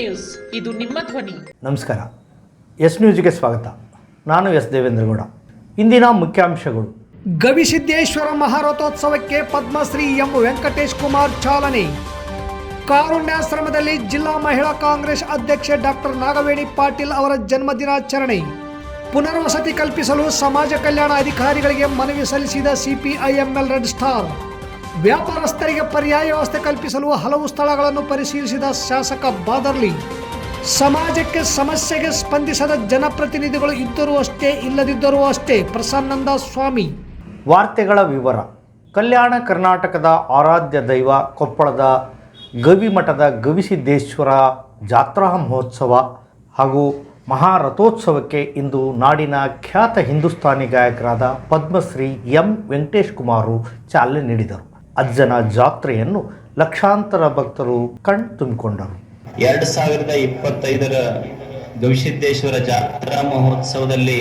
News. ಇದು ನಿಮ್ಮ ಧ್ವನಿ. ನಮಸ್ಕಾರ. ಎಸ್ ನ್ಯೂಸ್ಗೆ ಸ್ವಾಗತ. ನಾನು ಎಸ್ ದೇವೇಂದ್ರಗೌಡ. ಇಂದಿನ ಮುಖ್ಯಾಂಶಗಳು. ಗವಿಸಿದ್ದೇಶ್ವರ ಮಹಾರಥೋತ್ಸವಕ್ಕೆ ಪದ್ಮಶ್ರೀ ಎಂ ವೆಂಕಟೇಶ್ ಕುಮಾರ್ ಚಾಲನೆ. ಕಾರುಣ್ಯಾಶ್ರಮದಲ್ಲಿ ಜಿಲ್ಲಾ ಮಹಿಳಾ ಕಾಂಗ್ರೆಸ್ ಅಧ್ಯಕ್ಷೆ ಡಾಕ್ಟರ್ ನಾಗವೇಣಿ ಪಾಟೀಲ್ ಅವರ ಜನ್ಮದಿನಾಚರಣೆ. ಪುನರ್ವಸತಿ ಕಲ್ಪಿಸಲು ಸಮಾಜ ಕಲ್ಯಾಣ ಅಧಿಕಾರಿಗಳಿಗೆ ಮನವಿ ಸಲ್ಲಿಸಿದ ಸಿಪಿಐಎಂಎಲ್ ರೆಡ್ ಸ್ಟಾರ್. ವ್ಯಾಪಾರಸ್ಥರಿಗೆ ಪರ್ಯಾಯ ವ್ಯವಸ್ಥೆ ಕಲ್ಪಿಸಲು ಹಲವು ಸ್ಥಳಗಳನ್ನು ಪರಿಶೀಲಿಸಿದ ಶಾಸಕ ಬಾದರ್ಲಿ, ಸಮಾಜಕ್ಕೆ ಸಮಸ್ಯೆಗೆ ಸ್ಪಂದಿಸದ ಜನಪ್ರತಿನಿಧಿಗಳು ಇದ್ದರೂ ಅಷ್ಟೇ ಇಲ್ಲದಿದ್ದರೂ ಅಷ್ಟೇ. ಪ್ರಸನ್ನಂದ ಸ್ವಾಮಿ. ವಾರ್ತೆಗಳ ವಿವರ. ಕಲ್ಯಾಣ ಕರ್ನಾಟಕದ ಆರಾಧ್ಯ ದೈವ ಕೊಪ್ಪಳದ ಗವಿಮಠದ ಗವಿಸಿದ್ದೇಶ್ವರ ಜಾತ್ರಾ ಮಹೋತ್ಸವ ಹಾಗೂ ಮಹಾರಥೋತ್ಸವಕ್ಕೆ ಇಂದು ನಾಡಿನ ಖ್ಯಾತ ಹಿಂದೂಸ್ತಾನಿ ಗಾಯಕರಾದ ಪದ್ಮಶ್ರೀ ಎಂ ವೆಂಕಟೇಶ್ ಕುಮಾರು ಚಾಲನೆ ನೀಡಿದರು. ಅಜ್ಜನ ಜಾತ್ರೆಯನ್ನು ಲಕ್ಷಾಂತರ ಭಕ್ತರು ಕಣ್ ತುಂಬಿಕೊಂಡರು ಎರಡ್ ಸಾವಿರದ ಇಪ್ಪತ್ತೈದರ ಗವಿಸಿದ್ದೇಶ್ವರ ಜಾತ್ರಾ ಮಹೋತ್ಸವದಲ್ಲಿ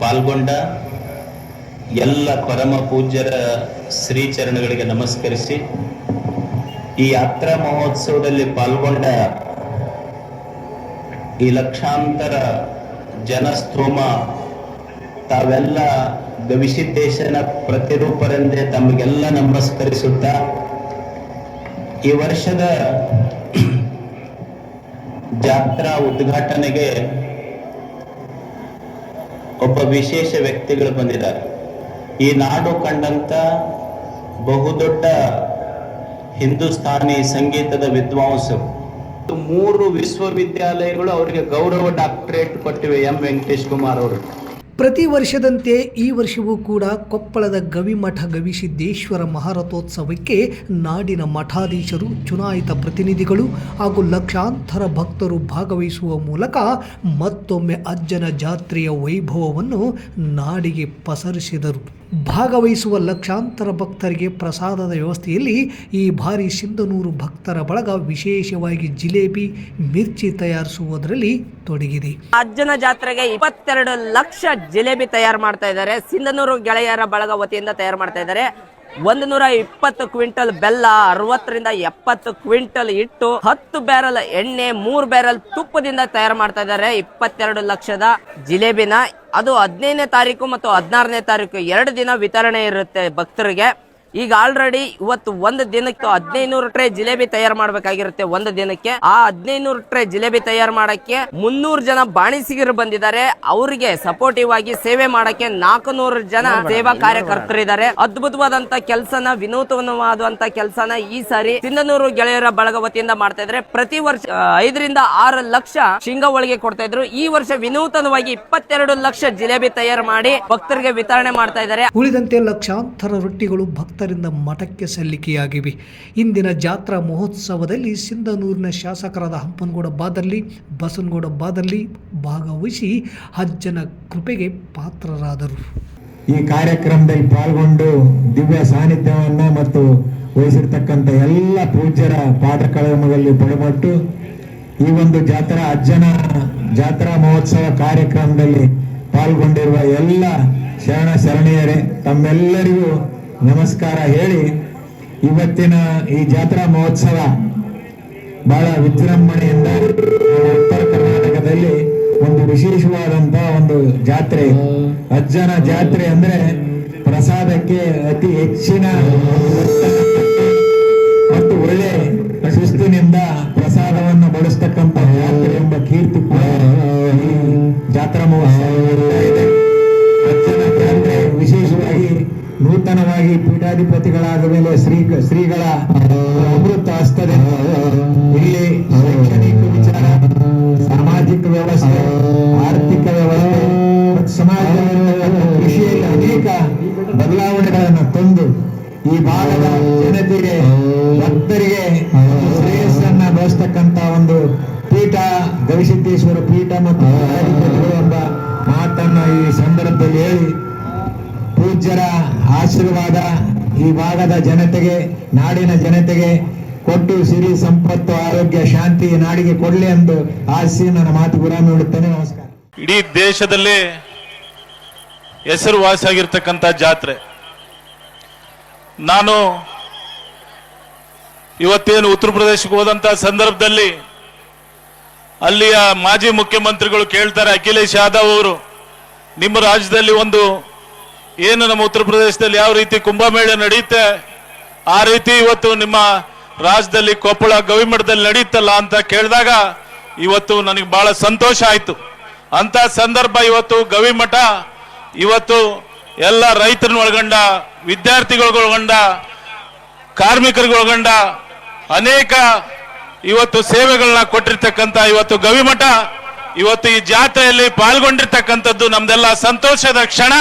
ಪಾಲ್ಗೊಂಡ ಎಲ್ಲ ಪರಮ ಪೂಜ್ಯರ ಶ್ರೀಚರಣಗಳಿಗೆ ನಮಸ್ಕರಿಸಿ, ಈ ಯಾತ್ರಾ ಮಹೋತ್ಸವದಲ್ಲಿ ಪಾಲ್ಗೊಂಡ ಈ ಲಕ್ಷಾಂತರ ಜನಸ್ತೋಮ ತಾವೆಲ್ಲ ಗವಿಸಿದ್ದೇಶನ ಪ್ರತಿರೂಪರೆಂದೇ ತಮಗೆಲ್ಲ ನಮಸ್ಕರಿಸುತ್ತ, ಈ ವರ್ಷದ ಜಾತ್ರಾ ಉದ್ಘಾಟನೆಗೆ ಒಬ್ಬ ವಿಶೇಷ ವ್ಯಕ್ತಿಗಳು ಬಂದಿದ್ದಾರೆ. ಈ ನಾಡು ಕಂಡಂತ ಬಹುದೊಡ್ಡ ಹಿಂದೂಸ್ತಾನಿ ಸಂಗೀತದ ವಿದ್ವಾಂಸರು. ಮೂರು ವಿಶ್ವವಿದ್ಯಾಲಯಗಳು ಅವರಿಗೆ ಗೌರವ ಡಾಕ್ಟರೇಟ್ ಕೊಟ್ಟಿವೆ ಎಂ ವೆಂಕಟೇಶ್ ಕುಮಾರ್ ಅವರು. ಪ್ರತಿ ವರ್ಷದಂತೆ ಈ ವರ್ಷವೂ ಕೂಡ ಕೊಪ್ಪಳದ ಗವಿಮಠ ಗವಿಸಿದ್ದೇಶ್ವರ ಮಹಾರಥೋತ್ಸವಕ್ಕೆ ನಾಡಿನ ಮಠಾಧೀಶರು, ಚುನಾಯಿತ ಪ್ರತಿನಿಧಿಗಳು ಹಾಗೂ ಲಕ್ಷಾಂತರ ಭಕ್ತರು ಭಾಗವಹಿಸುವ ಮೂಲಕ ಮತ್ತೊಮ್ಮೆ ಅಜ್ಜನ ಜಾತ್ರೆಯ ವೈಭವವನ್ನು ನಾಡಿಗೆ ಪಸರಿಸಿದರು. ಭಾಗವಹಿಸುವ ಲಕ್ಷಾಂತರ ಭಕ್ತರಿಗೆ ಪ್ರಸಾದದ ವ್ಯವಸ್ಥೆಯಲ್ಲಿ ಈ ಬಾರಿ ಸಿಂಧನೂರು ಭಕ್ತರ ಬಳಗ ವಿಶೇಷವಾಗಿ ಜಿಲೇಬಿ, ಮಿರ್ಚಿ ತಯಾರಿಸುವುದರಲ್ಲಿ ತೊಡಗಿದೆ. ಅಜ್ಜನ ಜಾತ್ರೆಗೆ ಇಪ್ಪತ್ತೆರಡು ಲಕ್ಷ ಜಿಲೇಬಿ ತಯಾರು ಮಾಡ್ತಾ ಇದ್ದಾರೆ. ಸಿಂಧನೂರು ಗೆಳೆಯರ ಬಳಗ ವತಿಯಿಂದ ತಯಾರು ಮಾಡ್ತಾ ಇದ್ದಾರೆ. ಒಂದು ನೂರ ಇಪ್ಪತ್ತು ಕ್ವಿಂಟಲ್ ಬೆಲ್ಲ, ಅರವತ್ತರಿಂದ ಎಪ್ಪತ್ತು ಕ್ವಿಂಟಲ್ ಇಟ್ಟು ಹತ್ತು ಬ್ಯಾರಲ್ ಎಣ್ಣೆ, ಮೂರ್ ಬ್ಯಾರಲ್ ತುಪ್ಪದಿಂದ ತಯಾರು ಮಾಡ್ತಾ ಇದ್ದಾರೆ ಇಪ್ಪತ್ತೆರಡು ಲಕ್ಷದ ಜಿಲೇಬಿನ. ಅದು ಹದಿನೈದನೇ ತಾರೀಕು ಮತ್ತು ಹದಿನಾರನೇ ತಾರೀಕು ಎರಡು ದಿನ ವಿತರಣೆ ಇರುತ್ತೆ ಭಕ್ತರಿಗೆ. ಈಗ ಆಲ್ರೆಡಿ ಇವತ್ತು ಒಂದು ದಿನಕ್ಕೆ ಹದಿನೈದು ಟ್ರೇ ಜಿಲೇಬಿ ತಯಾರು ಮಾಡಬೇಕಾಗಿರುತ್ತೆ ಒಂದು ದಿನಕ್ಕೆ. ಆ ಹದಿನೈದು ಟ್ರೇ ಜಿಲೇಬಿ ತಯಾರು ಮಾಡಕ್ಕೆ ಮುನ್ನೂರು ಜನ ಬಾಣಿಸಿಗರು ಬಂದಿದ್ದಾರೆ. ಅವರಿಗೆ ಸಪೋರ್ಟಿವ್ ಆಗಿ ಸೇವೆ ಮಾಡಕ್ಕೆ ನಾಲ್ಕುನೂರು ಜನ ಸೇವಾ ಕಾರ್ಯಕರ್ತರಿದ್ದಾರೆ ಅದ್ಭುತವಾದಂತ ಕೆಲಸನ ವಿನೂತನವಾದಂತ ಕೆಲಸನ ಈ ಸಾರಿ ಸಿಂಧನೂರು ಗೆಳೆಯರ ಬಳಗ ವತಿಯಿಂದ ಮಾಡ್ತಾ ಇದ್ರೆ ಪ್ರತಿ ವರ್ಷ ಐದರಿಂದ ಆರು ಲಕ್ಷ ಶಿಂಗಾ ಒಳಗೆ ಕೊಡ್ತಾ ಇದ್ರು. ಈ ವರ್ಷ ವಿನೂತನವಾಗಿ ಇಪ್ಪತ್ತೆರಡು ಲಕ್ಷ ಜಿಲೇಬಿ ತಯಾರು ಮಾಡಿ ಭಕ್ತರಿಗೆ ವಿತರಣೆ ಮಾಡ್ತಾ ಇದ್ದಾರೆ. ಉಳಿದಂತೆ ಲಕ್ಷಾಂತರ ರೊಟ್ಟಿಗಳು ಭಕ್ತರಿಂದ ಮಠಕ್ಕೆ ಸಲ್ಲಿಕೆಯಾಗಿವೆ. ಇಂದಿನ ಜಾತ್ರಾ ಮಹೋತ್ಸವದಲ್ಲಿ ಸಿಂಧನೂರಿನ ಶಾಸಕರಾದ ಹಂಪನಗೌಡ ಬಾದಲ್ಲಿ ಬಸನಗೌಡ ಬಾದಲ್ಲಿ ಭಾಗವಹಿಸಿ ಅಜ್ಜನ ಕೃಪೆಗೆ ಪಾತ್ರರಾದರು. ಈ ಕಾರ್ಯಕ್ರಮದಲ್ಲಿ ಪಾಲ್ಗೊಂಡು ದಿವ್ಯ ಸಾನ್ನಿಧ್ಯವನ್ನು ಮತ್ತು ವಹಿಸಿರ್ತಕ್ಕಂಥ ಎಲ್ಲ ಪೂಜ್ಯರ ಪಾಠಕ್ರಮದಲ್ಲಿ ಪಡೆಮಟ್ಟು ಈ ಒಂದು ಜಾತ್ರಾ, ಅಜ್ಜನ ಜಾತ್ರಾ ಮಹೋತ್ಸವ ಕಾರ್ಯಕ್ರಮದಲ್ಲಿ ಪಾಲ್ಗೊಂಡಿರುವ ಎಲ್ಲ ಶರಣ ಶರಣೀಯರೇ, ತಮ್ಮೆಲ್ಲರಿಗೂ ನಮಸ್ಕಾರ ಹೇಳಿ, ಇವತ್ತಿನ ಈ ಜಾತ್ರಾ ಮಹೋತ್ಸವ ಬಹಳ ವಿಜೃಂಭಣೆಯಿಂದ ಉತ್ತರ ಕರ್ನಾಟಕದಲ್ಲಿ ಒಂದು ವಿಶೇಷವಾದಂತ ಒಂದು ಜಾತ್ರೆ. ಅಜ್ಜನ ಜಾತ್ರೆ ಅಂದ್ರೆ ಪ್ರಸಾದಕ್ಕೆ ಅತಿ ಹೆಚ್ಚಿನ ಮತ್ತು ಒಳ್ಳೆ ಶಿಸ್ತಿನಿಂದ ಪ್ರಸಾದವನ್ನು ಬಡಿಸ್ತಕ್ಕಂಥ ಜಾತ್ರೆ ಎಂಬ ಕೀರ್ತಿ ಕೂಡ ಜಾತ್ರಾ ಮಹೋತ್ಸವ ನೂತನವಾಗಿ ಪೀಠಾಧಿಪತಿಗಳಾದ ಮೇಲೆ ಶ್ರೀ ಶ್ರೀಗಳ ಅಮೃತ ಹಸ್ತದಿಂದ ಇಲ್ಲಿ ಶೈಕ್ಷಣಿಕ ವಿಚಾರ, ಸಾಮಾಜಿಕ ವ್ಯವಸ್ಥೆ, ಆರ್ಥಿಕ ವ್ಯವಸ್ಥೆ ಸಮಾಜದಲ್ಲಿ ಕೃಷಿಯಲ್ಲಿ ಅನೇಕ ಬದಲಾವಣೆಗಳನ್ನು ತಂದು ಈ ಭಾಗದ ಜನತೆಗೆ, ಭಕ್ತರಿಗೆ ಶ್ರೇಯಸ್ಸನ್ನ ಬಳಸ್ತಕ್ಕಂತ ಒಂದು ಪೀಠ, ಗವಿಸಿದ್ದೇಶ್ವರ ಪೀಠ ಮತ್ತು ಎಂಬ ಮಾತನ್ನ ಈ ಪೂಜ್ಯರ ಆಶೀರ್ವಾದ ಈ ಭಾಗದ ಜನತೆಗೆ, ನಾಡಿನ ಜನತೆಗೆ ಕೊಟ್ಟು ಸಿರಿ ಸಂಪತ್ತು, ಆರೋಗ್ಯ, ಶಾಂತಿ ನಾಡಿಗೆ ಕೊಡಲಿ ಎಂದು ಆಶಿಸಿ ನನ್ನ ಮಾತು ವಿರಾಮ ನಮಸ್ಕಾರ. ಇಡೀ ದೇಶದಲ್ಲಿ ಹೆಸರುವಾಸಿಯಾಗಿರ್ತಕ್ಕಂಥ ಜಾತ್ರೆ. ನಾನು ಇವತ್ತೇನು ಉತ್ತರ ಪ್ರದೇಶಕ್ಕೆ ಹೋದಂತ ಸಂದರ್ಭದಲ್ಲಿ ಅಲ್ಲಿಯ ಮಾಜಿ ಮುಖ್ಯಮಂತ್ರಿಗಳು ಕೇಳ್ತಾರೆ, ಅಖಿಲೇಶ್ ಯಾದವ್ ಅವರು, ನಿಮ್ಮ ರಾಜ್ಯದಲ್ಲಿ ಒಂದು ಏನು ನಮ್ಮ ಉತ್ತರ ಪ್ರದೇಶದಲ್ಲಿ ಯಾವ ರೀತಿ ಕುಂಭಮೇಳ ನಡೆಯುತ್ತೆ ಆ ರೀತಿ ಇವತ್ತು ನಿಮ್ಮ ರಾಜ್ಯದಲ್ಲಿ ಕೊಪ್ಪಳ ಗವಿಮಠದಲ್ಲಿ ನಡೆಯುತ್ತಲ್ಲ ಅಂತ ಕೇಳಿದಾಗ ಇವತ್ತು ನನಗೆ ಬಹಳ ಸಂತೋಷ ಆಯಿತು. ಅಂತ ಸಂದರ್ಭ ಇವತ್ತು ಗವಿಮಠ, ಇವತ್ತು ಎಲ್ಲ ರೈತರನ್ನ ಒಳಗೊಂಡ ವಿದ್ಯಾರ್ಥಿಗಳಿಗೊಳಗೊಂಡ ಕಾರ್ಮಿಕರಿಗೊಳಗೊಂಡ ಅನೇಕ ಇವತ್ತು ಸೇವೆಗಳನ್ನ ಕೊಟ್ಟಿರ್ತಕ್ಕಂಥ ಇವತ್ತು ಗವಿಮಠ, ಇವತ್ತು ಈ ಜಾತ್ರೆಯಲ್ಲಿ ಪಾಲ್ಗೊಂಡಿರ್ತಕ್ಕಂಥದ್ದು ನಮ್ದೆಲ್ಲ ಸಂತೋಷದ ಕ್ಷಣ.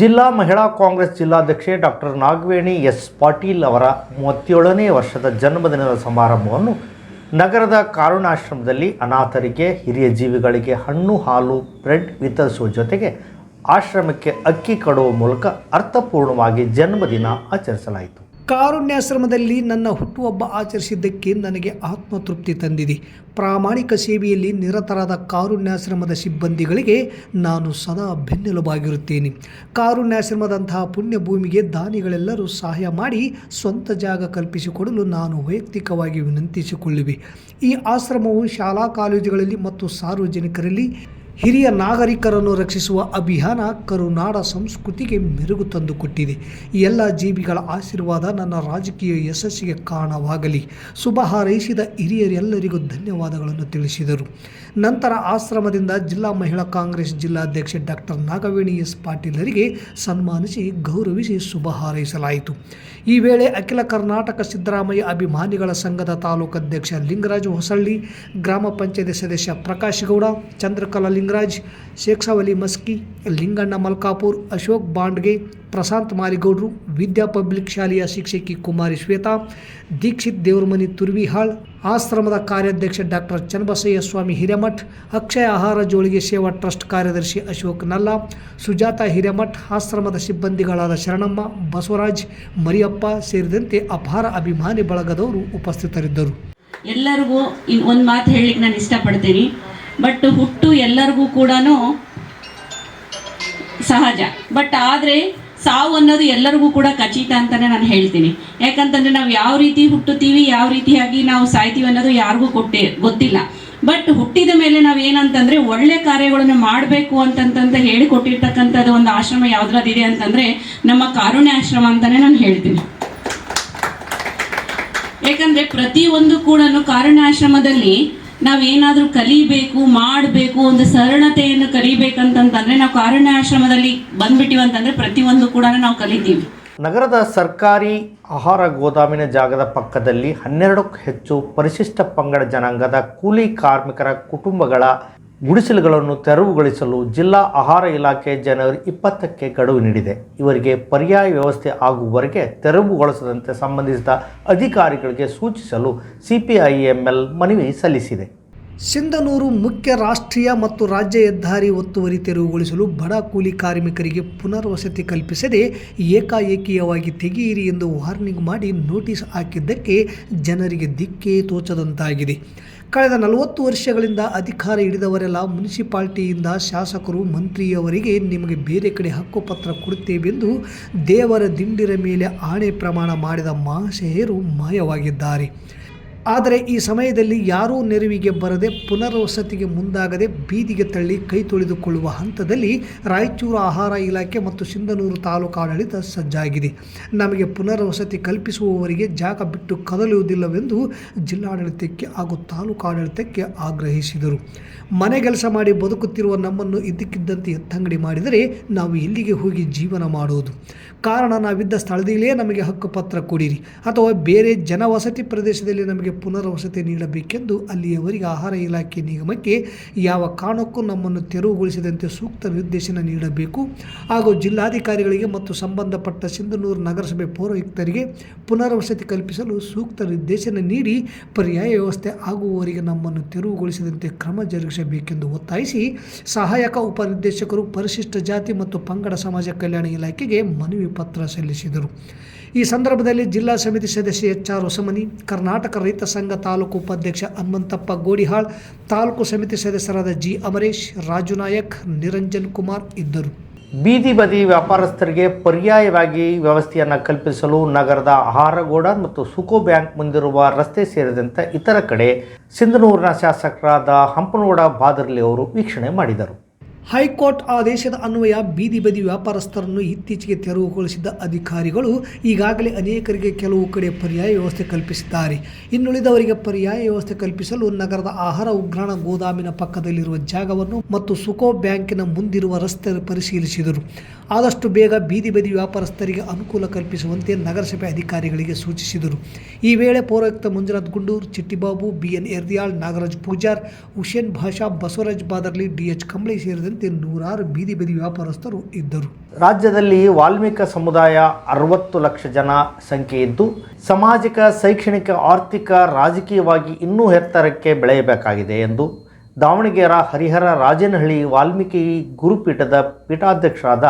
ಜಿಲ್ಲಾ ಮಹಿಳಾ ಕಾಂಗ್ರೆಸ್ ಜಿಲ್ಲಾಧ್ಯಕ್ಷೆ ಡಾಕ್ಟರ್ ನಾಗವೇಣಿ ಎಸ್ ಪಾಟೀಲ್ ಅವರ ಮೂವತ್ತೇಳನೇ ವರ್ಷದ ಜನ್ಮದಿನದ ಸಮಾರಂಭವನ್ನು ನಗರದ ಕಾರುಣಾಶ್ರಮದಲ್ಲಿ ಅನಾಥರಿಗೆ ಹಿರಿಯ ಜೀವಿಗಳಿಗೆ ಹಣ್ಣು, ಹಾಲು, ಬ್ರೆಡ್ ವಿತರಿಸುವ ಜೊತೆಗೆ ಆಶ್ರಮಕ್ಕೆ ಅಕ್ಕಿ ಕೊಡುವ ಮೂಲಕ ಅರ್ಥಪೂರ್ಣವಾಗಿ ಜನ್ಮದಿನ ಆಚರಿಸಲಾಯಿತು. ಕಾರುಣ್ಯಾಶ್ರಮದಲ್ಲಿ ನನ್ನ ಹುಟ್ಟುಹಬ್ಬ ಆಚರಿಸಿದ್ದಕ್ಕೆ ನನಗೆ ಆತ್ಮತೃಪ್ತಿ ತಂದಿದೆ. ಪ್ರಾಮಾಣಿಕ ಸೇವೆಯಲ್ಲಿ ನಿರತರಾದ ಕಾರುಣ್ಯಾಶ್ರಮದ ಸಿಬ್ಬಂದಿಗಳಿಗೆ ನಾನು ಸದಾ ಬೆನ್ನೆಲುಬಾಗಿರುತ್ತೇನೆ. ಕಾರುಣ್ಯಾಶ್ರಮದಂತಹ ಪುಣ್ಯ ಭೂಮಿಗೆ ದಾನಿಗಳೆಲ್ಲರೂ ಸಹಾಯ ಮಾಡಿ ಸ್ವಂತ ಜಾಗ ಕಲ್ಪಿಸಿಕೊಡಲು ನಾನು ವೈಯಕ್ತಿಕವಾಗಿ ವಿನಂತಿಸಿಕೊಳ್ಳುವೆ. ಈ ಆಶ್ರಮವು ಶಾಲಾ ಕಾಲೇಜುಗಳಲ್ಲಿ ಮತ್ತು ಸಾರ್ವಜನಿಕರಲ್ಲಿ ಹಿರಿಯ ನಾಗರಿಕರನ್ನು ರಕ್ಷಿಸುವ ಅಭಿಯಾನ ಕರುನಾಡ ಸಂಸ್ಕೃತಿಗೆ ಮೆರುಗು ತಂದುಕೊಟ್ಟಿದೆ. ಈ ಎಲ್ಲ ಜೀವಿಗಳ ಆಶೀರ್ವಾದ ನನ್ನ ರಾಜಕೀಯ ಯಶಸ್ಸಿಗೆ ಕಾರಣವಾಗಲಿ. ಶುಭ ಹಾರೈಸಿದ ಹಿರಿಯರೆಲ್ಲರಿಗೂ ಧನ್ಯವಾದಗಳನ್ನು ತಿಳಿಸಿದರು. ನಂತರ ಆಶ್ರಮದಿಂದ ಜಿಲ್ಲಾ ಮಹಿಳಾ ಕಾಂಗ್ರೆಸ್ ಜಿಲ್ಲಾಧ್ಯಕ್ಷ ಡಾಕ್ಟರ್ ನಾಗವೇಣಿ ಎಸ್ ಪಾಟೀಲರಿಗೆ ಸನ್ಮಾನಿಸಿ ಗೌರವಿಸಿ ಶುಭ ಹಾರೈಸಲಾಯಿತು ಈ ವೇಳೆ ಅಖಿಲ ಕರ್ನಾಟಕ ಸಿದ್ದರಾಮಯ್ಯ ಅಭಿಮಾನಿಗಳ ಸಂಘದ ತಾಲೂಕು ಅಧ್ಯಕ್ಷ ಲಿಂಗರಾಜ್ ಹೊಸಳ್ಳಿ, ಗ್ರಾಮ ಪಂಚಾಯತಿ ಸದಸ್ಯ ಪ್ರಕಾಶ್ ಗೌಡ, ಚಂದ್ರಕಲಾ ಲಿಂಗರಾಜ್ ಶೇಖಾವಲಿ ಮಸ್ಕಿ, ಲಿಂಗಣ್ಣ ಮಲ್ಕಾಪುರ್, ಅಶೋಕ್ ಬಾಂಡ್ಗೆ ಪ್ರಶಾಂತ್ ಮಾರಿಗೌಡ್ರು, ವಿದ್ಯಾ ಪಬ್ಲಿಕ್ ಶಾಲೆಯ ಶಿಕ್ಷಕಿ ಕುಮಾರಿ ಶ್ವೇತಾ, ದೀಕ್ಷಿತ್ ದೇವರಮನಿ ತುರ್ವಿಹಾಳ್, ಆಶ್ರಮದ ಕಾರ್ಯಾಧ್ಯಕ್ಷ ಡಾಕ್ಟರ್ ಚನ್ನಬಸಯ್ಯ ಸ್ವಾಮಿ ಹಿರೇಮಠ್, ಅಕ್ಷಯ ಆಹಾರ ಜೋಳಿಗೆ ಸೇವಾ ಟ್ರಸ್ಟ್ ಕಾರ್ಯದರ್ಶಿ ಅಶೋಕ್ ನಲ್ಲ, ಸುಜಾತ ಹಿರೇಮಠ್, ಆಶ್ರಮದ ಸಿಬ್ಬಂದಿಗಳಾದ ಶರಣಮ್ಮ, ಬಸವರಾಜ್, ಮರಿಯಪ್ಪ ಸೇರಿದಂತೆ ಅಪಾರ ಅಭಿಮಾನಿ ಬಳಗದವರು ಉಪಸ್ಥಿತರಿದ್ದರು. ಎಲ್ಲರಿಗೂ ಒಂದು ಮಾತು ಹೇಳಲಿಕ್ಕೆ ನಾನು ಇಷ್ಟಪಡ್ತೀನಿ. ಬಟ್ ಹುಟ್ಟು ಎಲ್ಲರಿಗೂ ಕೂಡ ಸಹಜ. ಬಟ್ ಆದರೆ ಸಾವು ಅನ್ನೋದು ಎಲ್ಲರಿಗೂ ಕೂಡ ಖಚಿತ ಅಂತಾನೆ ನಾನು ಹೇಳ್ತೀನಿ. ಯಾಕಂತಂದ್ರೆ ನಾವು ಯಾವ ರೀತಿ ಹುಟ್ಟುತ್ತೀವಿ, ಯಾವ ರೀತಿಯಾಗಿ ನಾವು ಸಾಯ್ತೀವಿ ಅನ್ನೋದು ಯಾರಿಗೂ ಕೊಟ್ಟೆ, ಗೊತ್ತಿಲ್ಲ. ಬಟ್ ಹುಟ್ಟಿದ ಮೇಲೆ ನಾವು ಏನಂತಂದ್ರೆ ಒಳ್ಳೆ ಕಾರ್ಯಗಳನ್ನು ಮಾಡಬೇಕು ಅಂತಂತಂತ ಹೇಳಿ ಕೊಟ್ಟಿರ್ತಕ್ಕಂಥದ್ದು ಒಂದು ಆಶ್ರಮ ಯಾವ್ದ್ರದಿದೆ ಅಂತಂದ್ರೆ ನಮ್ಮ ಕಾರುಣ್ಯ ಆಶ್ರಮ ಅಂತಾನೆ ನಾನು ಹೇಳ್ತೀನಿ. ಯಾಕಂದ್ರೆ ಪ್ರತಿಯೊಂದು ಕೂಡ ಕಾರಣಾಶ್ರಮದಲ್ಲಿ ನಾವೇನಾದ್ರೂ ಕಲಿಬೇಕು, ಮಾಡಬೇಕು, ಒಂದು ಸರಳತೆಯನ್ನು ಕಲಿಬೇಕಂತಂತಂದ್ರೆ ನಾವು ಕಾರಣಾಶ್ರಮದಲ್ಲಿ ಬಂದ್ಬಿಟ್ಟಿವಿ ಅಂತಂದ್ರೆ ಪ್ರತಿಯೊಂದು ಕೂಡ ನಾವು ಕಲಿತೀವಿ. ನಗರದ ಸರ್ಕಾರಿ ಆಹಾರ ಗೋದಾಮಿನ ಜಾಗದ ಪಕ್ಕದಲ್ಲಿ ಹನ್ನೆರಡಕ್ಕೂ ಹೆಚ್ಚು ಪರಿಶಿಷ್ಟ ಪಂಗಡ ಜನಾಂಗದ ಕೂಲಿ ಕಾರ್ಮಿಕರ ಕುಟುಂಬಗಳ ಗುಡಿಸಲುಗಳನ್ನು ತೆರವುಗೊಳಿಸಲು ಜಿಲ್ಲಾ ಆಹಾರ ಇಲಾಖೆ ಜನವರಿ ಇಪ್ಪತ್ತಕ್ಕೆ ಗಡುವು ನೀಡಿದೆ. ಇವರಿಗೆ ಪರ್ಯಾಯ ವ್ಯವಸ್ಥೆ ಆಗುವವರೆಗೆ ತೆರವುಗೊಳಿಸದಂತೆ ಸಂಬಂಧಿಸಿದ ಅಧಿಕಾರಿಗಳಿಗೆ ಸೂಚಿಸಲು ಸಿಪಿಐಎಂಎಲ್ ಮನವಿ ಸಲ್ಲಿಸಿದೆ. ಸಿಂಧನೂರು ಮುಖ್ಯ ರಾಷ್ಟ್ರೀಯ ಮತ್ತು ರಾಜ್ಯ ಹೆದ್ದಾರಿ ಒತ್ತುವರಿ ತೆರವುಗೊಳಿಸಲು ಬಡ ಕೂಲಿ ಕಾರ್ಮಿಕರಿಗೆ ಪುನರ್ವಸತಿ ಕಲ್ಪಿಸದೆ ಏಕಾಏಕಿಯವಾಗಿ ತೆಗೆಯಿರಿ ಎಂದು ವಾರ್ನಿಂಗ್ ಮಾಡಿ ನೋಟಿಸ್ ಹಾಕಿದ್ದಕ್ಕೆ ಜನರಿಗೆ ದಿಕ್ಕೇ ತೋಚದಂತಾಗಿದೆ. ಕಳೆದ ನಲವತ್ತು ವರ್ಷಗಳಿಂದ ಅಧಿಕಾರ ಹಿಡಿದವರೆಲ್ಲ ಮುನ್ಸಿಪಾಲ್ಟಿಯಿಂದ ಶಾಸಕರು, ಮಂತ್ರಿಯವರಿಗೆ ನಿಮಗೆ ಬೇರೆ ಕಡೆ ಹಕ್ಕುಪತ್ರ ಕೊಡುತ್ತೇವೆಂದು ದೇವರ ದಿಂಡಿರ ಮೇಲೆ ಆಣೆ ಪ್ರಮಾಣ ಮಾಡಿದ ಮಹಾಶಯರು ಮಾಯವಾಗಿದ್ದಾರೆ. ಆದರೆ ಈ ಸಮಯದಲ್ಲಿ ಯಾರೂ ನೆರವಿಗೆ ಬರದೆ ಪುನರ್ವಸತಿಗೆ ಮುಂದಾಗದೆ ಬೀದಿಗೆ ತಳ್ಳಿ ಕೈ ತೊಳೆದುಕೊಳ್ಳುವ ಹಂತದಲ್ಲಿ ರಾಯಚೂರು ಆಹಾರ ಇಲಾಖೆ ಮತ್ತು ಸಿಂಧನೂರು ತಾಲೂಕಾಡಳಿತ ಸಜ್ಜಾಗಿದೆ. ನಮಗೆ ಪುನರ್ವಸತಿ ಕಲ್ಪಿಸುವವರಿಗೆ ಜಾಗ ಬಿಟ್ಟು ಕದಲುವುದಿಲ್ಲವೆಂದು ಜಿಲ್ಲಾಡಳಿತಕ್ಕೆ ಹಾಗೂ ತಾಲೂಕಾಡಳಿತಕ್ಕೆ ಆಗ್ರಹಿಸಿದರು. ಮನೆ ಕೆಲಸ ಮಾಡಿ ಬದುಕುತ್ತಿರುವ ನಮ್ಮನ್ನು ಇದ್ದಕ್ಕಿದ್ದಂತೆ ಎತ್ತಂಗಡಿ ಮಾಡಿದರೆ ನಾವು ಎಲ್ಲಿಗೆ ಹೋಗಿ ಜೀವನ ಮಾಡುವುದು? ಕಾರಣ ನಾವಿದ್ದ ಸ್ಥಳದಲ್ಲೇ ನಮಗೆ ಹಕ್ಕುಪತ್ರ ಕೊಡಿರಿ. ಅಥವಾ ಬೇರೆ ಜನವಸತಿ ಪ್ರದೇಶದಲ್ಲಿ ನಮಗೆ ಪುನರ್ವಸತಿ ನೀಡಬೇಕೆಂದು ಅಲ್ಲಿಯವರಿಗೆ ಆಹಾರ ಇಲಾಖೆ ನಿಗಮಕ್ಕೆ ಯಾವ ಕಾರಣಕ್ಕೂ ನಮ್ಮನ್ನು ತೆರವುಗೊಳಿಸಿದಂತೆ ಸೂಕ್ತ ನಿರ್ದೇಶನ ನೀಡಬೇಕು. ಹಾಗೂ ಜಿಲ್ಲಾಧಿಕಾರಿಗಳಿಗೆ ಮತ್ತು ಸಂಬಂಧಪಟ್ಟ ಸಿಂಧನೂರು ನಗರಸಭೆ ಪೌರಾಯುಕ್ತರಿಗೆ ಪುನರ್ವಸತಿ ಕಲ್ಪಿಸಲು ಸೂಕ್ತ ನಿರ್ದೇಶನ ನೀಡಿ ಪರ್ಯಾಯ ವ್ಯವಸ್ಥೆ ಆಗುವವರಿಗೆ ನಮ್ಮನ್ನು ತೆರವುಗೊಳಿಸಿದಂತೆ ಕ್ರಮ ಜರುಗಿಸಬೇಕೆಂದು ಒತ್ತಾಯಿಸಿ ಸಹಾಯಕ ಉಪನಿರ್ದೇಶಕರು, ಪರಿಶಿಷ್ಟ ಜಾತಿ ಮತ್ತು ಪಂಗಡ ಸಮಾಜ ಕಲ್ಯಾಣ ಇಲಾಖೆಗೆ ಮನವಿ ಪತ್ರ ಸಲ್ಲಿಸಿದರು. ಈ ಸಂದರ್ಭದಲ್ಲಿ ಜಿಲ್ಲಾ ಸಮಿತಿ ಸದಸ್ಯ ಎಚ್ ಆರ್ ಹೊಸಮನಿ, ಕರ್ನಾಟಕ ರೈತ ಸಂಘ ತಾಲೂಕು ಉಪಾಧ್ಯಕ್ಷ ಹನುಮಂತಪ್ಪ ಗೋಡಿಹಾಳ್, ತಾಲೂಕು ಸಮಿತಿ ಸದಸ್ಯರಾದ ಜಿ ಅಮರೇಶ್, ರಾಜು ನಾಯಕ್, ನಿರಂಜನ್ ಕುಮಾರ್ ಇದ್ದರು. ಬೀದಿ ಬದಿ ವ್ಯಾಪಾರಸ್ಥರಿಗೆ ಪರ್ಯಾಯವಾಗಿ ವ್ಯವಸ್ಥೆಯನ್ನು ಕಲ್ಪಿಸಲು ನಗರದ ಆಹಾರಗೋಡ ಮತ್ತು ಸುಕೋ ಬ್ಯಾಂಕ್ ಮುಂದಿರುವ ರಸ್ತೆ ಸೇರಿದಂತೆ ಇತರ ಕಡೆ ಸಿಂಧನೂರಿನ ಶಾಸಕರಾದ ಹಂಪನೋಡ ಬಾದರ್ಲಿ ಅವರು ವೀಕ್ಷಣೆ ಮಾಡಿದರು. ಹೈಕೋರ್ಟ್ ಆದೇಶದ ಅನ್ವಯ, ಬೀದಿ ಬದಿ ವ್ಯಾಪಾರಸ್ಥರನ್ನು ಇತ್ತೀಚೆಗೆ ತೆರವುಗೊಳಿಸಿದ್ದ ಅಧಿಕಾರಿಗಳು ಈಗಾಗಲೇ ಅನೇಕರಿಗೆ ಕೆಲವು ಕಡೆ ಪರ್ಯಾಯ ವ್ಯವಸ್ಥೆ ಕಲ್ಪಿಸಿದ್ದಾರೆ. ಇನ್ನುಳಿದವರಿಗೆ ಪರ್ಯಾಯ ವ್ಯವಸ್ಥೆ ಕಲ್ಪಿಸಲು ನಗರದ ಆಹಾರ, ಉಗ್ರಾಣ ಗೋದಾಮಿನ ಪಕ್ಕದಲ್ಲಿರುವ ಜಾಗವನ್ನು ಮತ್ತು ಸುಕೋ ಬ್ಯಾಂಕಿನ ಮುಂದಿರುವ ರಸ್ತೆ ಪರಿಶೀಲಿಸಿದರು. ಆದಷ್ಟು ಬೇಗ ಬೀದಿ ಬದಿ ವ್ಯಾಪಾರಸ್ಥರಿಗೆ ಅನುಕೂಲ ಕಲ್ಪಿಸುವಂತೆ ನಗರಸಭೆ ಅಧಿಕಾರಿಗಳಿಗೆ ಸೂಚಿಸಿದರು. ಈ ವೇಳೆ ಪೌರಾಯುಕ್ತ ಮಂಜುನಾಥ್ ಗುಂಡೂರ್, ಚಿಟ್ಟಿಬಾಬು, ಬಿಎನ್ ಎರ್ದಿಯಾಳ್, ನಾಗರಾಜ್ ಪೂಜಾರ್, ಹುಸೇನ್ ಭಾಷಾ, ಬಸವರಾಜ್ ಬಾದರ್ಲಿ ಡಿಎಚ್ ಕಂಬಳಿ ಸೇರಿದಂತೆ ನೂರಾರು ಬೀದಿ ಬದಿ ವ್ಯಾಪಾರಸ್ಥರು ಇದ್ದರು. ರಾಜ್ಯದಲ್ಲಿ ವಾಲ್ಮೀಕ ಸಮುದಾಯ ಅರವತ್ತು ಲಕ್ಷ ಜನ ಸಂಖ್ಯೆ ಇದ್ದು, ಸಾಮಾಜಿಕ, ಶೈಕ್ಷಣಿಕ, ಆರ್ಥಿಕ, ರಾಜಕೀಯವಾಗಿ ಇನ್ನೂ ಎತ್ತರಕ್ಕೆ ಬೆಳೆಯಬೇಕಾಗಿದೆ ಎಂದು ದಾವಣಗೆರೆ ಹರಿಹರ ರಾಜನಹಳ್ಳಿ ವಾಲ್ಮೀಕಿ ಗುರುಪೀಠದ ಪೀಠಾಧ್ಯಕ್ಷರಾದ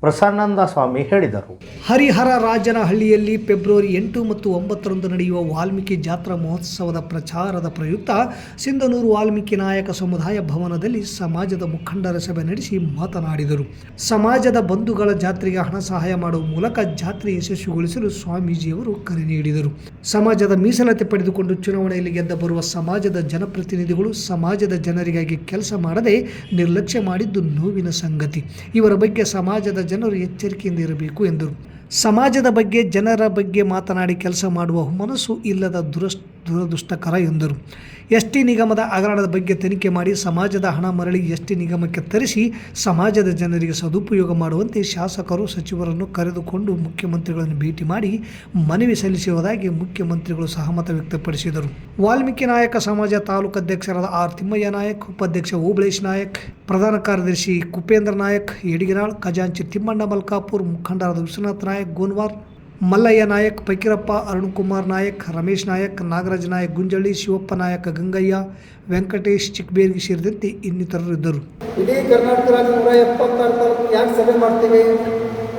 ಪ್ರಸನ್ನಾನಂದ ಸ್ವಾಮಿ ಹೇಳಿದರು. ಹರಿಹರ ರಾಜನಹಳ್ಳಿಯಲ್ಲಿ ಫೆಬ್ರವರಿ ಎಂಟು ಮತ್ತು ಒಂಬತ್ತರಂದು ನಡೆಯುವ ವಾಲ್ಮೀಕಿ ಜಾತ್ರಾ ಮಹೋತ್ಸವದ ಪ್ರಚಾರದ ಪ್ರಯುಕ್ತ ಸಿಂಧನೂರು ವಾಲ್ಮೀಕಿ ನಾಯಕ ಸಮುದಾಯ ಭವನದಲ್ಲಿ ಸಮಾಜದ ಮುಖಂಡರ ಸಭೆ ನಡೆಸಿ ಮಾತನಾಡಿದರು. ಸಮಾಜದ ಬಂಧುಗಳ ಜಾತ್ರೆಗೆ ಹಣ ಸಹಾಯ ಮಾಡುವ ಮೂಲಕ ಜಾತ್ರೆ ಯಶಸ್ವಿಗೊಳಿಸಲು ಸ್ವಾಮೀಜಿಯವರು ಕರೆ ನೀಡಿದರು. ಸಮಾಜದ ಮೀಸಲಾತಿ ಪಡೆದುಕೊಂಡು ಚುನಾವಣೆಯಲ್ಲಿ ಗೆದ್ದ ಬರುವ ಸಮಾಜದ ಜನಪ್ರತಿನಿಧಿಗಳು ಸಮಾಜದ ಜನರಿಗಾಗಿ ಕೆಲಸ ಮಾಡದೆ ನಿರ್ಲಕ್ಷ್ಯ ಮಾಡಿದ್ದು ನೋವಿನ ಸಂಗತಿ. ಇವರ ಬಗ್ಗೆ ಸಮಾಜದ ಜನರು ಎಚ್ಚರಿಕೆಯಿಂದ ಇರಬೇಕು ಎಂದರು ಸಮಾಜದ ಬಗ್ಗೆ ಜನರ ಬಗ್ಗೆ ಮಾತನಾಡಿ ಕೆಲಸ ಮಾಡುವ ಮನಸ್ಸು ಇಲ್ಲದ ದುರಸ್ ದುರದೃಷ್ಟಕರ ಎಂದರು. ಎಸ್ ಟಿ ನಿಗಮದ ಹಗರಣದ ಬಗ್ಗೆ ತನಿಖೆ ಮಾಡಿ ಸಮಾಜದ ಹಣ ಮರಳಿ ಎಸ್ ಟಿ ನಿಗಮಕ್ಕೆ ತರಿಸಿ ಸಮಾಜದ ಜನರಿಗೆ ಸದುಪಯೋಗ ಮಾಡುವಂತೆ ಶಾಸಕರು ಸಚಿವರನ್ನು ಕರೆದುಕೊಂಡು ಮುಖ್ಯಮಂತ್ರಿಗಳನ್ನು ಭೇಟಿ ಮಾಡಿ ಮನವಿ ಸಲ್ಲಿಸುವುದಾಗಿ ಮುಖ್ಯಮಂತ್ರಿಗಳು ಸಹಮತ ವ್ಯಕ್ತಪಡಿಸಿದರು. ವಾಲ್ಮೀಕಿ ನಾಯಕ, ಸಮಾಜ ತಾಲೂಕು ಅಧ್ಯಕ್ಷರಾದ ಆರ್ ತಿಮ್ಮಯ್ಯ ನಾಯಕ್, ಉಪಾಧ್ಯಕ್ಷ ಓಬಳೇಶ್ ನಾಯಕ್, ಪ್ರಧಾನ ಕಾರ್ಯದರ್ಶಿ ಕುಪೇಂದ್ರ ನಾಯಕ್ ಯಡಿಗಿನಾಳ್ ಖಜಾಂಚಿ ತಿಮ್ಮಣ್ಣ ಮಲ್ಕಾಪುರ್, ಮುಖಂಡರಾದ ವಿಶ್ವನಾಥ್ ನಾಯಕ್, ಗೋನ್ವಾರ್ ಮಲ್ಲಯ್ಯ ನಾಯಕ್, ಫಕೀರಪ್ಪ, ಅರುಣ್ಕುಮಾರ್ ನಾಯಕ್, ರಮೇಶ್ ನಾಯಕ್, ನಾಗರಾಜ್ ನಾಯಕ್, ಗುಂಜಳ್ಳಿ, ಶಿವಪ್ಪ ನಾಯಕ, ಗಂಗಯ್ಯ, ವೆಂಕಟೇಶ್, ಚಿಕ್ಕಬೇರ್ಗಿ ಸೇರಿದಂತೆ ಇನ್ನಿತರರು ಇದ್ದರು. ಇಡೀ ಕರ್ನಾಟಕ ರಾಜ್ಯ ನೂರ ಎಪ್ಪತ್ತಾರು ತಾಲೂಕು ಯಾಕೆ ಸಭೆ ಮಾಡ್ತೀವಿ?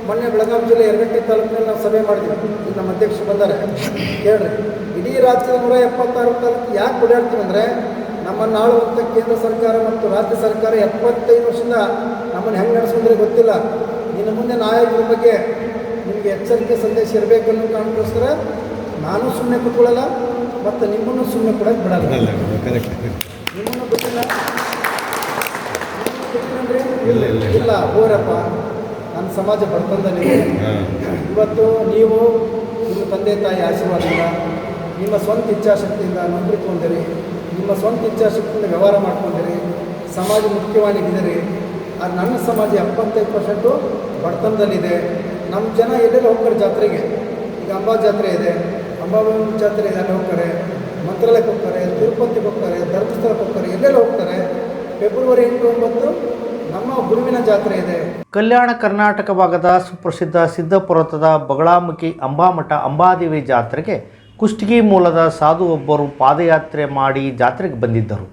ಮೊನ್ನೆ ಬೆಳಗಾವಿ ಜಿಲ್ಲೆ ಎರಗಟ್ಟಿ ತಾಲೂಕಿನಲ್ಲಿ ನಾವು ಸಭೆ ಮಾಡಿದ್ವಿ. ನಮ್ಮ ಅಧ್ಯಕ್ಷರು ಬಂದರೆ. ಕೇಳ್ರಿ, ಇಡೀ ರಾಜ್ಯದ ನೂರ ಎಪ್ಪತ್ತಾರು ತಾಲೂಕು ಯಾಕೆ ಓಡಾಡ್ತೀವಿ ಅಂದರೆ ನಮ್ಮನ್ನು ಆಳುವಂಥ ಕೇಂದ್ರ ಸರ್ಕಾರ ಮತ್ತು ರಾಜ್ಯ ಸರ್ಕಾರ ಎಪ್ಪತ್ತೈದು ವರ್ಷದಿಂದ ನಮ್ಮನ್ನು ಹೆಂಗೆ ನಡೆಸಿದ್ರೆ ಗೊತ್ತಿಲ್ಲ. ಇನ್ನು ಮುಂದೆ ನಾಯಕರ ಬಗ್ಗೆ ನಿಮಗೆ ಎಚ್ಚರಿಕೆ ಸಂದೇಶ ಇರಬೇಕು ಅನ್ನೋ ಕಾರಣಕ್ಕೋಸ್ಕರ ನಾನು ಸುಮ್ಮನೆ ಕೂತ್ಕೊಳ್ಳಲ್ಲ ಮತ್ತು ನಿಮ್ಮನ್ನು ಸುಮ್ಮನೆ ಕೂಡ ಬಿಡಲ್ಲ. ನಿಮ್ಮನ್ನು ಗೊತ್ತಿಲ್ಲ ಇಲ್ಲ ಇಲ್ಲ ಹೋರಪ್ಪ. ನನ್ನ ಸಮಾಜ ಬಡತನದಲ್ಲಿದೆ ಇವತ್ತು ನೀವು ನಿಮ್ಮ ತಂದೆ ತಾಯಿ ಆಶೀರ್ವಾದದಿಂದ ನಿಮ್ಮ ಸ್ವಂತ ಇಚ್ಛಾಶಕ್ತಿಯಿಂದ ನಂಬಿಕೆ ಹೊಂದಿರಿ ನಿಮ್ಮ ಸ್ವಂತ ಇಚ್ಛಾಶಕ್ತಿಯಿಂದ ವ್ಯವಹಾರ ಮಾಡ್ಕೊಂಡಿರಿ ಸಮಾಜ ಮುಖ್ಯವಾಗಿದ್ದೀರಿ ಆ ನನ್ನ ಸಮಾಜ ಎಪ್ಪತ್ತೈದು ಪರ್ಸೆಂಟು ಬಡತನದಲ್ಲಿದೆ. ನಮ್ಮ ಜನ ಎಲ್ಲೆಲ್ಲ ಹೋಗ್ತಾರೆ ಜಾತ್ರೆಗೆ. ಈಗ ಅಂಬಾ ಜಾತ್ರೆ ಇದೆ, ಅಂಬಾಬನ ಜಾತ್ರೆ ಇದೆ, ಅಲ್ಲಿ ಹೋಗ್ತಾರೆ. ಮಂತ್ರಾಲಯಕ್ಕೆ ಹೋಗ್ತಾರೆ, ತಿರುಪತಿಗೆ ಹೋಗ್ತಾರೆ, ಧರ್ಮಸ್ಥಳಕ್ಕೆ ಹೋಗ್ತಾರೆ, ಎಲ್ಲೆಲ್ಲ ಹೋಗ್ತಾರೆ. ಫೆಬ್ರವರಿ ಎಂಟು ಒಂಬತ್ತು ನಮ್ಮ ಗುರುವಿನ ಜಾತ್ರೆ ಇದೆ. ಕಲ್ಯಾಣ ಕರ್ನಾಟಕ ಭಾಗದ ಸುಪ್ರಸಿದ್ಧ ಸಿದ್ಧಪುರತದ ಬಗಳಾಮುಖಿ ಅಂಬಾಮಠ ಅಂಬಾದೇವಿ ಜಾತ್ರೆಗೆ ಕುಷ್ಟಗಿ ಮೂಲದ ಸಾಧು ಒಬ್ಬರು ಪಾದಯಾತ್ರೆ ಮಾಡಿ ಜಾತ್ರೆಗೆ ಬಂದಿದ್ದರು.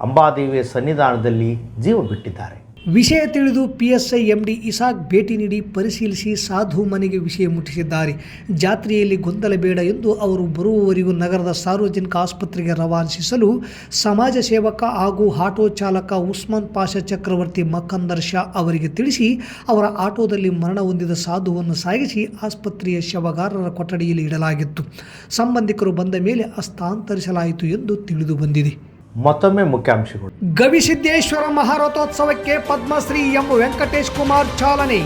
ಅಂಬಾದೇವಿಯ ಸನ್ನಿಧಾನದಲ್ಲಿ ಜೀವ ಬಿಟ್ಟಿದ್ದಾರೆ. ವಿಷಯ ತಿಳಿದು ಪಿಎಸ್ಐ ಎಂಡಿ ಇಸಾಕ್ ಭೇಟಿ ನೀಡಿ ಪರಿಶೀಲಿಸಿ ಸಾಧು ಮನೆಗೆ ವಿಷಯ ಮುಟ್ಟಿಸಿದ್ದಾರೆ. ಜಾತ್ರೆಯಲ್ಲಿ ಗೊಂದಲ ಬೇಡ ಎಂದು ಅವರು ಬರುವವರೆಗೂ ನಗರದ ಸಾರ್ವಜನಿಕ ಆಸ್ಪತ್ರೆಗೆ ರವಾನಿಸಲು ಸಮಾಜ ಸೇವಕ ಹಾಗೂ ಆಟೋ ಚಾಲಕ ಉಸ್ಮಾನ್ ಪಾಷಾ ಚಕ್ರವರ್ತಿ ಮಕ್ಕಂದರ್ ಶಾ ಅವರಿಗೆ ತಿಳಿಸಿ, ಅವರ ಆಟೋದಲ್ಲಿ ಮರಣ ಹೊಂದಿದ ಸಾಧುವನ್ನು ಸಾಗಿಸಿ ಆಸ್ಪತ್ರೆಯ ಶವಗಾರರ ಕೊಠಡಿಯಲ್ಲಿ ಇಡಲಾಗಿತ್ತು. ಸಂಬಂಧಿಕರು ಬಂದ ಮೇಲೆ ಹಸ್ತಾಂತರಿಸಲಾಯಿತು ಎಂದು ತಿಳಿದು ಬಂದಿದೆ. ಮತ್ತೊಮ್ಮೆ ಮುಖ್ಯಾಂಶಗಳು. ಗವಿಸಿದ್ದೇಶ್ವರ ಮಹಾರಥೋತ್ಸವಕ್ಕೆ ಪದ್ಮಶ್ರೀ ಎಂ ವೆಂಕಟೇಶ್ ಕುಮಾರ್ ಚಾಲನೆ.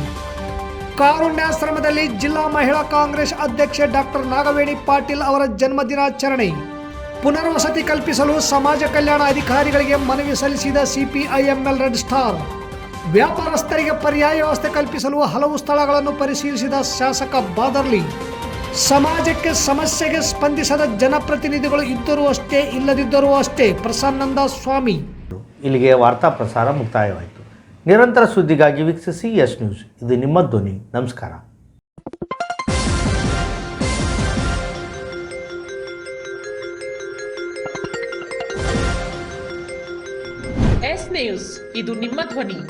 ಕಾರುಣ್ಯಾಶ್ರಮದಲ್ಲಿ ಜಿಲ್ಲಾ ಮಹಿಳಾ ಕಾಂಗ್ರೆಸ್ ಅಧ್ಯಕ್ಷೆ ಡಾಕ್ಟರ್ ನಾಗವೇಣಿ ಪಾಟೀಲ್ ಅವರ ಜನ್ಮದಿನಾಚರಣೆ. ಪುನರ್ವಸತಿ ಕಲ್ಪಿಸಲು ಸಮಾಜ ಕಲ್ಯಾಣ ಅಧಿಕಾರಿಗಳಿಗೆ ಮನವಿ ಸಲ್ಲಿಸಿದ ಸಿಪಿಐಎಂಎಲ್ ರೆಡ್ ಸ್ಟಾರ್. ವ್ಯಾಪಾರಸ್ಥರಿಗೆ ಪರ್ಯಾಯ ವ್ಯವಸ್ಥೆ ಕಲ್ಪಿಸಲು ಹಲವು ಸ್ಥಳಗಳನ್ನು ಪರಿಶೀಲಿಸಿದ ಶಾಸಕ ಬಾದರ್ಲಿ. ಸಮಾಜಕ್ಕೆ ಸಮಸ್ಯೆಗೆ ಸ್ಪಂದಿಸದ ಜನಪ್ರತಿನಿಧಿಗಳು ಇದ್ದರೂ ಅಷ್ಟೇ ಇಲ್ಲದಿದ್ದರೂ ಅಷ್ಟೇ. ಪ್ರಸನ್ನಂದ ಸ್ವಾಮಿ. ಇಲ್ಲಿಗೆ ವಾರ್ತಾ ಪ್ರಸಾರ ಮುಕ್ತಾಯವಾಯಿತು. ನಿರಂತರ ಸುದ್ದಿಗಾಗಿ ವೀಕ್ಷಿಸಿ ಎಸ್ ನ್ಯೂಸ್. ಇದು ನಿಮ್ಮ ಧ್ವನಿ. ನಮಸ್ಕಾರ. S news. ಇದು ನಿಮ್ಮ ಧ್ವನಿ.